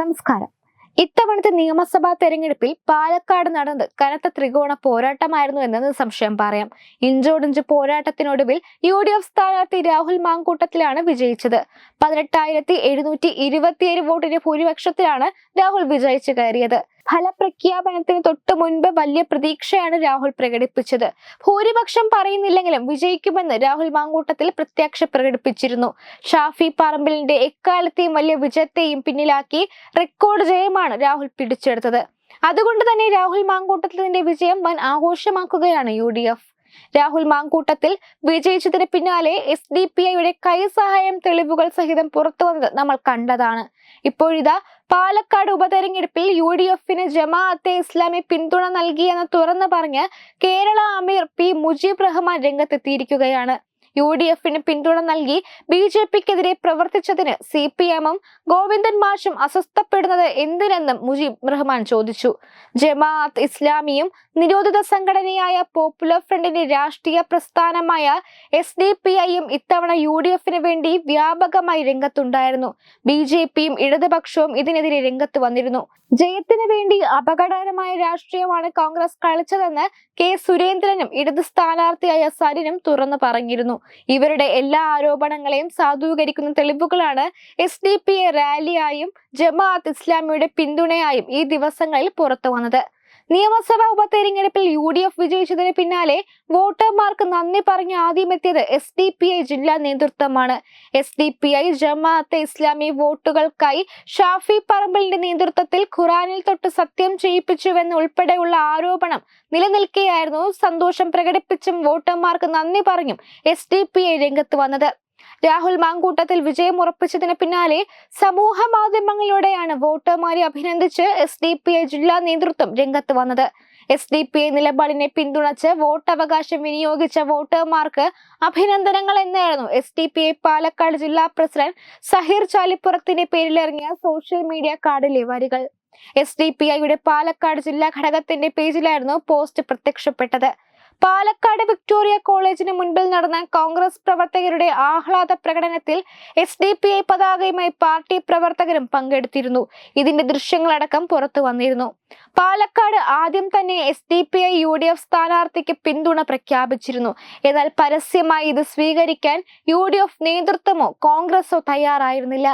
നമസ്കാരം. ഇത്തവണത്തെ നിയമസഭാ തെരഞ്ഞെടുപ്പിൽ പാലക്കാട് നടന്നത് കനത്ത ത്രികോണ പോരാട്ടമായിരുന്നു എന്ന് സംശയം പറയാം. ഇഞ്ചോടിഞ്ച് പോരാട്ടത്തിനൊടുവിൽ യു ഡി എഫ് സ്ഥാനാർത്ഥി രാഹുൽ മാങ്കൂട്ടത്തിലാണ് വിജയിച്ചത്. പതിനെട്ടായിരത്തി എഴുന്നൂറ്റി ഇരുപത്തിയേഴ് വോട്ടിന്റെ ഭൂരിപക്ഷത്തിലാണ് രാഹുൽ വിജയിച്ചു കയറിയത്. ഫലപ്രഖ്യാപനത്തിന് തൊട്ടു മുൻപ് വലിയ പ്രതീക്ഷയാണ് രാഹുൽ പ്രകടിപ്പിച്ചത്. ഭൂരിപക്ഷം പറയുന്നില്ലെങ്കിലും വിജയിക്കുമെന്ന് രാഹുൽ മാങ്കൂട്ടത്തിൽ പ്രത്യക്ഷ പ്രകടിപ്പിച്ചിരുന്നു. ഷാഫി പറമ്പിലിന്റെ എക്കാലത്തെയും വലിയ വിജയത്തെയും പിന്നിലാക്കി റെക്കോർഡ് ജയമാണ് രാഹുൽ പിടിച്ചെടുത്തത്. അതുകൊണ്ട് തന്നെ രാഹുൽ മാങ്കൂട്ടത്തിന്റെ വിജയം വൻ ആഘോഷമാക്കുകയാണ് യു രാഹുൽ മാങ്കൂട്ടത്തിൽ വിജയിച്ചതിന് പിന്നാലെ എസ് ഡി പി ഐയുടെ കൈസഹായം തെളിവുകൾ സഹിതം പുറത്തു വന്നത് നമ്മൾ കണ്ടതാണ്. ഇപ്പോഴിതാ പാലക്കാട് ഉപതെരഞ്ഞെടുപ്പിൽ യു ഡി എഫിന് ജമാഅത്തെ ഇസ്ലാമി പിന്തുണ നൽകിയെന്ന് തുറന്നു പറഞ്ഞ് കേരള അമീർ പി മുജീബ് റഹ്മാൻ രംഗത്തെത്തിയിരിക്കുകയാണ്. യു ഡി എഫിന് പിന്തുണ നൽകി ബി ജെ പിക്കെതിരെ പ്രവർത്തിച്ചതിന് സി പി എമ്മും ഗോവിന്ദൻ മാഷും അസ്വസ്ഥപ്പെടുന്നത് എന്തിനെന്നും മുജീബ് റഹ്മാൻ ചോദിച്ചു. ജമാഅത്ത് ഇസ്ലാമിയും നിരോധിത സംഘടനയായ പോപ്പുലർ ഫ്രണ്ടിന്റെ രാഷ്ട്രീയ പ്രസ്ഥാനമായ എസ് ഡി പി ഐയും ഇത്തവണ യു ഡി എഫിന് വേണ്ടി വ്യാപകമായി രംഗത്തുണ്ടായിരുന്നു. ബി ജെ പിയും ഇടതുപക്ഷവും ഇതിനെതിരെ രംഗത്ത് വന്നിരുന്നു. ജയത്തിന് വേണ്ടി അപകടകരമായ രാഷ്ട്രീയമാണ് കോൺഗ്രസ് കളിച്ചതെന്ന് കെ സുരേന്ദ്രനും ഇടത് സ്ഥാനാർത്ഥിയായ സരിനും തുറന്നു പറഞ്ഞിരുന്നു. ഇവരുടെ എല്ലാ ആരോപണങ്ങളെയും സാധൂകരിക്കുന്ന തെളിവുകളാണ് എസ് ഡി പി എ റാലിയായും ജമാഅത്ത് ഇസ്ലാമിയുടെ പിന്തുണയായും ഈ ദിവസങ്ങളിൽ പുറത്തു വന്നത് നിയമസഭാ ഉപതെരഞ്ഞെടുപ്പിൽ യു ഡി എഫ് വിജയിച്ചതിന് പിന്നാലെ വോട്ടർമാർക്ക് നന്ദി പറഞ്ഞ് ആദ്യമെത്തിയത് എസ് ഡി പി ഐ ജില്ലാ നേതൃത്വമാണ്. S D P I Jamaat Islami വോട്ടുകൾക്കായി Shafi പറമ്പലിന്റെ നേതൃത്വത്തിൽ ഖുറാനിൽ തൊട്ട് സത്യം ചെയ്യിപ്പിച്ചുവെന്ന് ഉൾപ്പെടെയുള്ള ആരോപണം നിലനിൽക്കെയായിരുന്നു. സന്തോഷം പ്രകടിപ്പിച്ചും വോട്ടർമാർക്ക് നന്ദി പറഞ്ഞും എസ് ഡി പി ഐ രംഗത്ത് വന്നത്. രാഹുൽ മാങ്കൂട്ടത്തിൽ വിജയം ഉറപ്പിച്ചതിന് പിന്നാലെ സമൂഹ മാധ്യമങ്ങളിലൂടെയാണ് വോട്ടർമാരെ അഭിനന്ദിച്ച് എസ് ഡി പി ഐ ജില്ലാ നേതൃത്വം രംഗത്ത് വന്നത്. എസ് ഡി പി ഐ നിലപാടിനെ പിന്തുണച്ച് വോട്ടവകാശം വിനിയോഗിച്ച വോട്ടർമാർക്ക് അഭിനന്ദനങ്ങൾ എന്നായിരുന്നു S D P I Palakkad ജില്ലാ പ്രസിഡന്റ് സഹീർ ചാലിപ്പുറത്തിന്റെ പേരിലിറങ്ങിയ സോഷ്യൽ മീഡിയ കാർഡിലെ വരികൾ. എസ് ഡി പി ഐയുടെ പാലക്കാട് ജില്ലാ ഘടകത്തിന്റെ പേജിലായിരുന്നു പോസ്റ്റ് പ്രത്യക്ഷപ്പെട്ടത്. പാലക്കാട് വിക്ടോറിയ കോളേജിന് മുൻപിൽ നടന്ന കോൺഗ്രസ് പ്രവർത്തകരുടെ ആഹ്ലാദ പ്രകടനത്തിൽ എസ് ഡി പി ഐ പതാകയുമായി പാർട്ടി പ്രവർത്തകരും പങ്കെടുത്തിരുന്നു. ഇതിന്റെ ദൃശ്യങ്ങളടക്കം പുറത്തു വന്നിരുന്നു. പാലക്കാട് ആദ്യം തന്നെ S D P I U D F സ്ഥാനാർത്ഥിക്ക് പിന്തുണ പ്രഖ്യാപിച്ചിരുന്നു. എന്നാൽ പരസ്യമായി ഇത് സ്വീകരിക്കാൻ യു ഡി എഫ് നേതൃത്വമോ കോൺഗ്രസോ തയ്യാറായിരുന്നില്ല.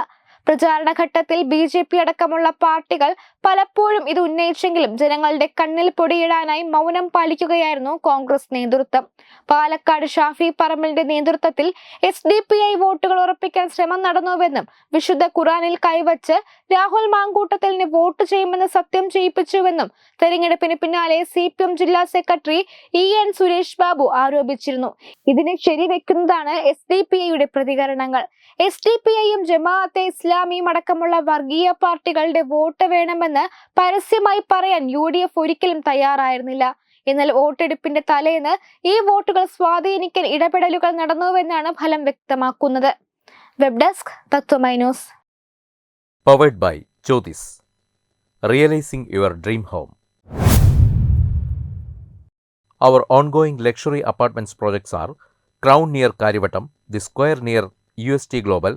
പ്രചാരണ ഘട്ടത്തിൽ ബി ജെ പി അടക്കമുള്ള പാർട്ടികൾ പലപ്പോഴും ഇത് ഉന്നയിച്ചെങ്കിലും ജനങ്ങളുടെ കണ്ണിൽ പൊടിയിടാനായി മൗനം പാലിക്കുകയായിരുന്നു കോൺഗ്രസ് നേതൃത്വം. പാലക്കാട് ഷാഫി പറമ്പലിന്റെ നേതൃത്വത്തിൽ എസ് ഡി പി ഐ വോട്ടുകൾ ഉറപ്പിക്കാൻ ശ്രമം നടന്നുവെന്നും വിശുദ്ധ ഖുറാനിൽ കൈവച്ച് രാഹുൽ മാങ്കൂട്ടത്തിലിന് വോട്ട് ചെയ്യുമെന്ന് സത്യം ചെയ്യിപ്പിച്ചുവെന്നും തെരഞ്ഞെടുപ്പിന് പിന്നാലെ സി പി എം ജില്ലാ secretary E N Suresh Babu ആരോപിച്ചിരുന്നു. ഇതിനെ ശരിവെക്കുന്നതാണ് എസ് ഡി പി ഐയുടെ പ്രതികരണങ്ങൾ. എസ് ഡി പി ഐയും ജമാഅത്തെ ഇസ്ലാമിയും അടക്കമുള്ള വർഗീയ പാർട്ടികളുടെ വോട്ട് വേണമെന്ന് പരസ്യമായി പറയാൻ യു ഡി എഫ് ഒരിക്കലും തയ്യാറായിരുന്നില്ല. എന്നാൽ വോട്ടെടുപ്പിന്റെ തലേന്ന് ഈ വോട്ടുകൾ സ്വാധീനിക്കാൻ ഇടപെടലുകൾ നടന്നുവെന്നാണ് ഫലം വ്യക്തമാക്കുന്നത്. Web desk തത്വമൈനോസ് powered by Jyothis realising your dream home our ongoing luxury apartments projects R crown near Kariavattom the square near U S T Crown